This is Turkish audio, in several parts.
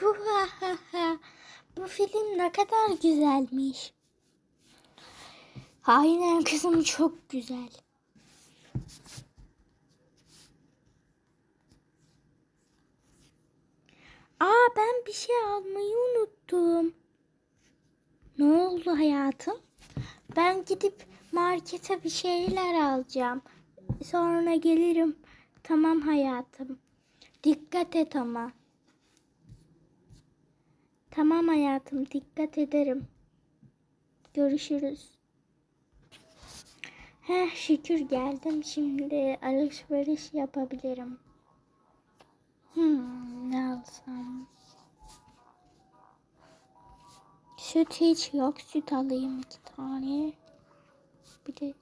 Puhahaha. Bu film ne kadar güzelmiş. Aynen kızım çok güzel. Aa ben bir şey almayı unuttum. Ne oldu hayatım? Ben gidip markete bir şeyler alacağım. Sonra gelirim. Tamam hayatım. Dikkat et ama. Tamam hayatım, dikkat ederim. Görüşürüz. Heh, şükür geldim. Şimdi alışveriş yapabilirim. Hmm, ne alsam? Süt hiç yok. Süt alayım iki tane. Bir de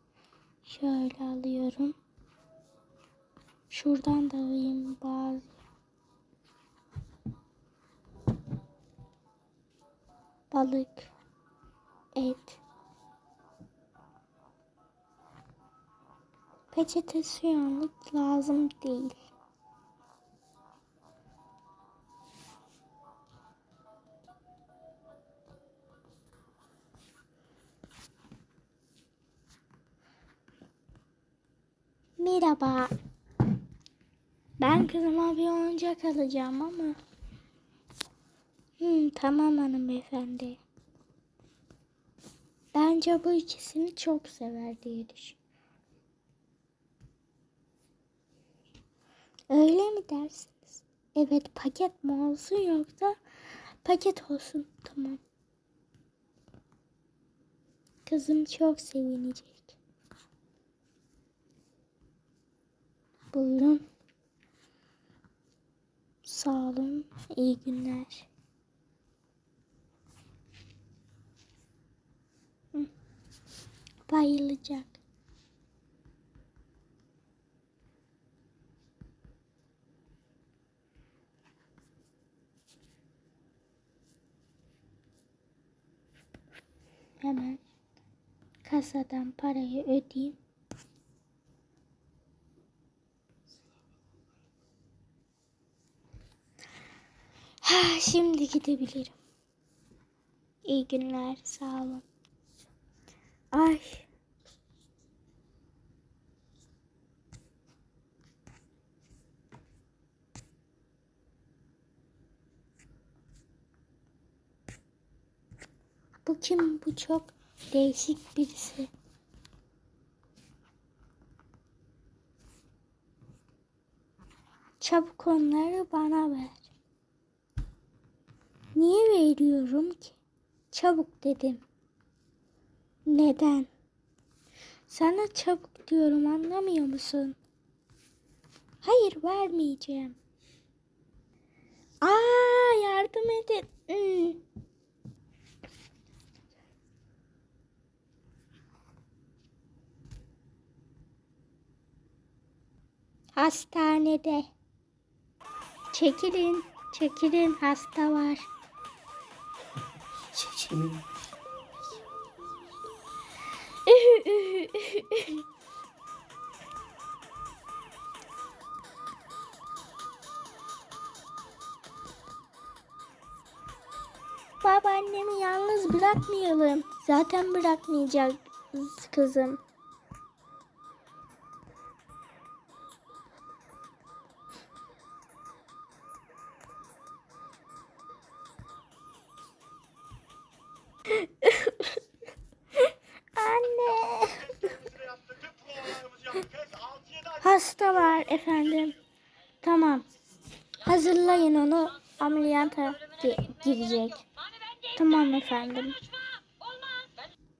şöyle alıyorum. Şuradan da alayım bazı. Balık, et. Peçete şu anlık lazım değil. Merhaba. Ben kızıma bir oyuncak alacağım ama. Hmm, tamam hanımefendi. Bence bu ikisini çok sever diye düşün. Öyle mi dersiniz? Evet paket mi olsun yoksa paket olsun. Tamam. Kızım çok sevinecek. Buyurun. Sağ olun. İyi günler. Bayılacak. Hemen kasadan parayı ödeyeyim. Ha, şimdi gidebilirim. İyi günler, sağ olun. Ay. Bu kim? Bu çok değişik birisi. Çabuk onları bana ver. Niye veriyorum ki? Çabuk dedim. Neden? Sana çabuk diyorum anlamıyor musun? Hayır vermeyeceğim. Aa yardım edin. Hmm. Hastanede. Çekilin, çekilin hasta var. Çekilin. Babaannemi yalnız bırakmayalım. Zaten bırakmayacağız kızım. Hasta var efendim. Tamam. Hazırlayın onu ameliyata gi- girecek. Tamam efendim.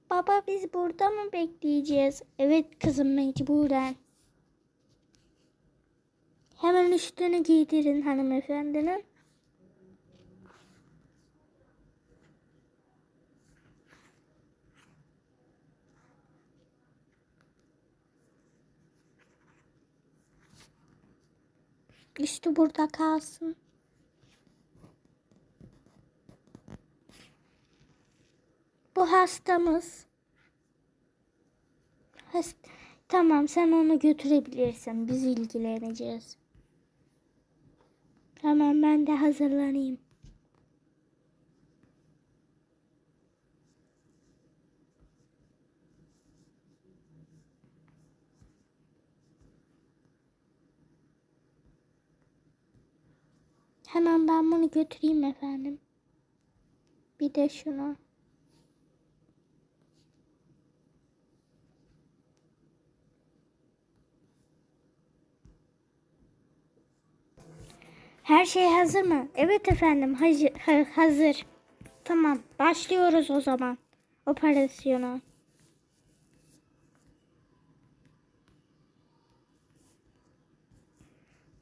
Baba biz burada mı bekleyeceğiz? Evet kızım mecburen. Hemen üstünü giydirin hanımefendinin. Üstü burada kalsın. Bu hastamız. Hast tamam sen onu götürebilirsin. Biz ilgileneceğiz. Tamam ben de hazırlanayım. Hemen ben bunu götüreyim efendim. Bir de şunu. Her şey hazır mı? Evet efendim, hazır. ha- hazır. Tamam, başlıyoruz o zaman operasyona.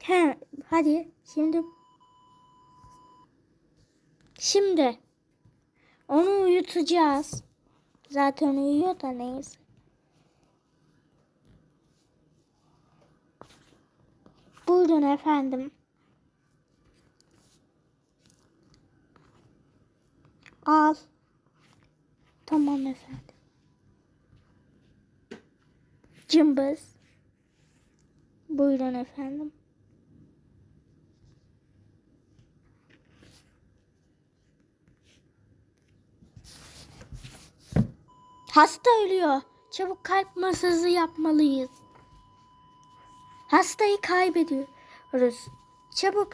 He, hadi şimdi Şimdi onu uyutacağız. Zaten uyuyor da neyse. Buyurun efendim. Al. Tamam efendim. Cımbız. Buyurun efendim. Hasta ölüyor. Çabuk kalp masajı yapmalıyız. Hastayı kaybediyoruz. Çabuk.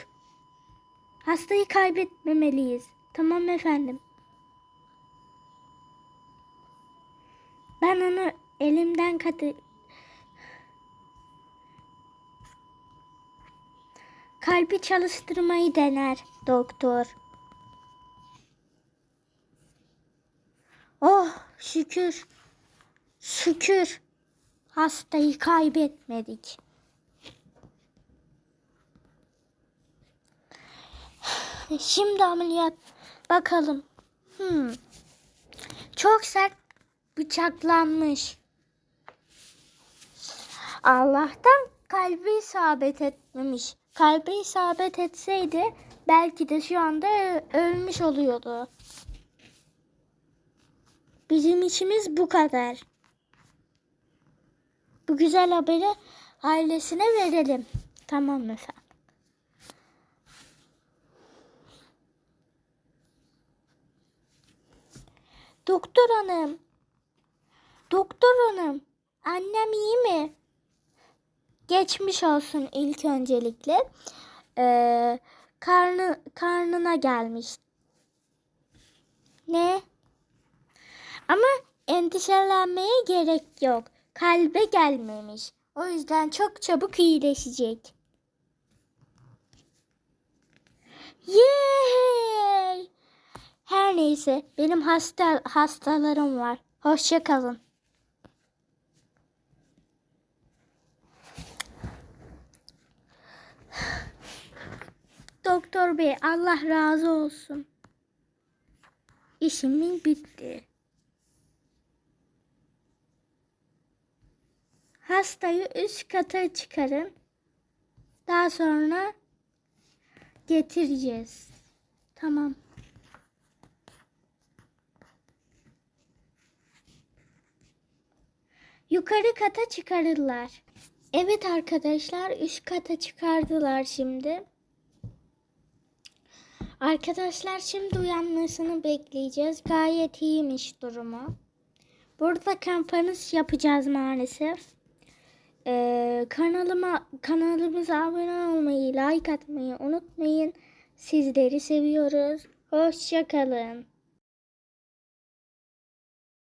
Hastayı kaybetmemeliyiz. Tamam efendim. Ben onu elimden katı... Kalbi çalıştırmayı dener doktor. Şükür. Şükür. Hastayı kaybetmedik. Şimdi ameliyat bakalım. Hmm. Çok sert bıçaklanmış. Allah'tan kalbi isabet etmemiş. Kalbi isabet etseydi belki de şu anda ölmüş oluyordu. Bizim işimiz bu kadar. Bu güzel haberi ailesine verelim. Tamam efendim. Doktor hanım. Doktor hanım. Annem iyi mi? Geçmiş olsun ilk öncelikle. Ee, karnı karnına gelmiş. Ne? Ama endişelenmeye gerek yok. Kalbe gelmemiş. O yüzden çok çabuk iyileşecek. Yay! Her neyse benim hasta hastalarım var. Hoşça kalın. Doktor bey Allah razı olsun. İşimin bitti. Hastayı üst kata çıkarın. Daha sonra getireceğiz. Tamam. Yukarı kata çıkarırlar. Evet arkadaşlar üst kata çıkardılar şimdi. Arkadaşlar şimdi uyanmasını bekleyeceğiz. Gayet iyiymiş durumu. Burada kampanyası yapacağız maalesef. Ee, kanalıma kanalımıza abone olmayı, like atmayı unutmayın. Sizleri seviyoruz. Hoşçakalın.